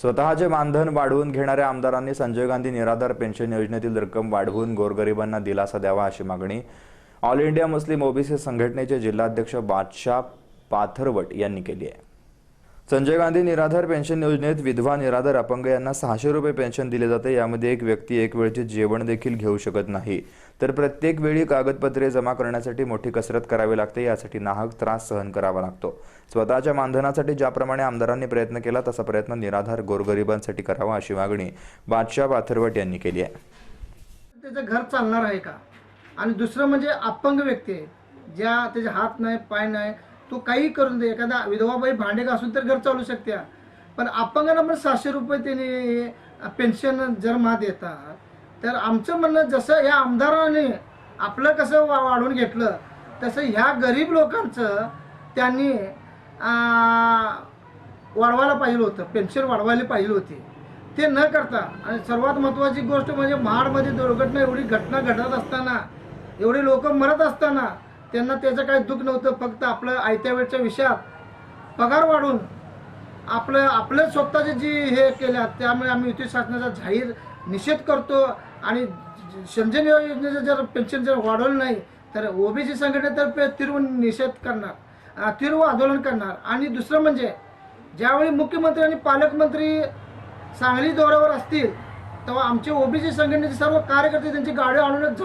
स्वतःचे मानधन वाढवून घेणाऱ्या आमदारांनी संजय गांधी निराधार पेन्शन योजनेतील रक्कम वाढवून गोरगरिबांना दिलासा द्यावा अशी मागणी. ऑल इंडिया मुस्लिम ओबीसी संघटनेचे जिल्हाध्यक्ष बादशाह पाथरवट यांनी केली आहे. संजय गांधी निराधार पेन्शन योजनेत विधवा निराधार अपंग यांना सहाशे रुपये पेन्शन दिले जाते यामध्ये एक व्यक्ती एक वेळचे जेवण देखील घेऊ शकत नाही. तर प्रत्येक वेळी कागदपत्रे जमा करण्यासाठी मोठी कसरत करावी लागते यासाठी नाहक त्रास सहन करावा लागतो. स्वतःच्या मानधनासाठी ज्याप्रमाणे आमदारांनी प्रयत्न केला तसा प्रयत्न निराधार गोरगरिबांसाठी करावा अशी मागणी बादशाह पाथरवट यांनी केली आहे. त्याचं घर चालणार आहे का? आणि दुसरं म्हणजे अपंग व्यक्ती आहे ज्या त्याचे हात नाही पाय नाही तो काही करून दे. एखादा विधवाबाई भांडेक भांडे घासून तर घर चालू शकते. पण अपंगांना पण सहाशे रुपये त्यांनी पेन्शन जर मा देतात तर आमचं म्हणणं जसं या आमदाराने आपलं कसं वा वाढवून घेतलं तसं ह्या गरीब लोकांचं त्यांनी वाढवायला पाहिजे होतं. पेन्शन वाढवायला पाहिजे होती. ते न करता आणि सर्वात महत्त्वाची गोष्ट म्हणजे महाडमध्ये दुर्घटना एवढी घटना घडत असताना एवढे लोक मरत असताना त्यांना त्याचं काही दुःख नव्हतं फक्त आपलं आयत्या वेळच्या विषयात पगार वाढून आपलं आपलं स्वतःचे जी हे केल्या त्यामुळे आम्ही युती शासनाचा जाहीर निषेध करतो. आणि संजय योजनेचं जर पेन्शन जर वाढवलं नाही तर ओबीसी संघटनेतर्फे तीव्र निषेध करणार अं, तीव्र आंदोलन करणार. आणि दुसरं म्हणजे ज्यावेळी मुख्यमंत्री आणि पालकमंत्री सांगली दौऱ्यावर असतील तेव्हा आमचे ओबीसी संघटनेचे सर्व कार्यकर्ते त्यांची गाडी आणूनच